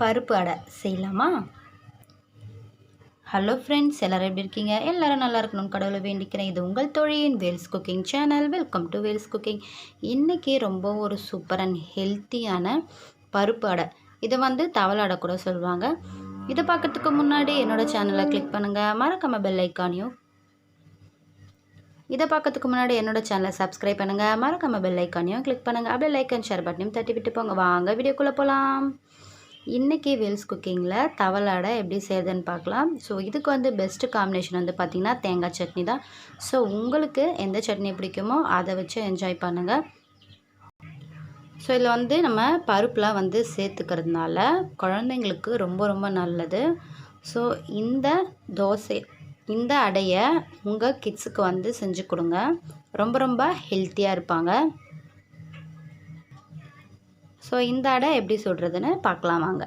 பருப்பு அடை செய்யலாமா? ஹலோ ஃப்ரெண்ட்ஸ் எல்லோரும் எப்படி இருக்கீங்க? எல்லோரும் நல்லா இருக்கணும். கடவுளை வேண்டிக்கிறேன். இது உங்கள் தொழிலின் Vels cooking channel welcome to Vels cooking இன்றைக்கி ரொம்ப ஒரு சூப்பர் அண்ட் ஹெல்த்தியான பருப்பு அடை. இதை வந்து தவளை அடை கூட சொல்லுவாங்க. இதை பார்க்குறதுக்கு முன்னாடி என்னோடய சேனலை கிளிக் பண்ணுங்கள் மறக்காம பெல் ஐக்கானையும் இதை பார்க்கறதுக்கு முன்னாடி என்னோட சேனலை சப்ஸ்கிரைப் பண்ணுங்கள் மறக்காம பெல் ஐக்கானையும் கிளிக் பண்ணுங்கள் அப்படியே லைக் அண்ட் ஷேர் பட்டனையும் தட்டி விட்டு போங்க. வாங்க வீடியோக்குள்ளே போகலாம் இன்றைக்கி வெல்ஸ் குக்கிங்கில் தவளை அடை எப்படி செய்கிறதுன்னு பார்க்கலாம். ஸோ இதுக்கு வந்து பெஸ்ட்டு காம்பினேஷன் வந்து பார்த்திங்கன்னா தேங்காய் சட்னி தான். ஸோ உங்களுக்கு எந்த சட்னி பிடிக்குமோ அதை வச்சு என்ஜாய் பண்ணுங்கள் ஸோ இதில் வந்து நம்ம பருப்புலாம் வந்து சேர்த்துக்கிறதுனால குழந்தைங்களுக்கு ரொம்ப ரொம்ப நல்லது. ஸோ இந்த தோசை இந்த அடையை உங்கள் கிட்ஸுக்கு வந்து செஞ்சு கொடுங்க. ரொம்ப ரொம்ப ஹெல்த்தியாக இருப்பாங்க. ஸோ இந்த அடை எப்படி சுடுறதுன்னு பார்க்கலாம் வாங்க.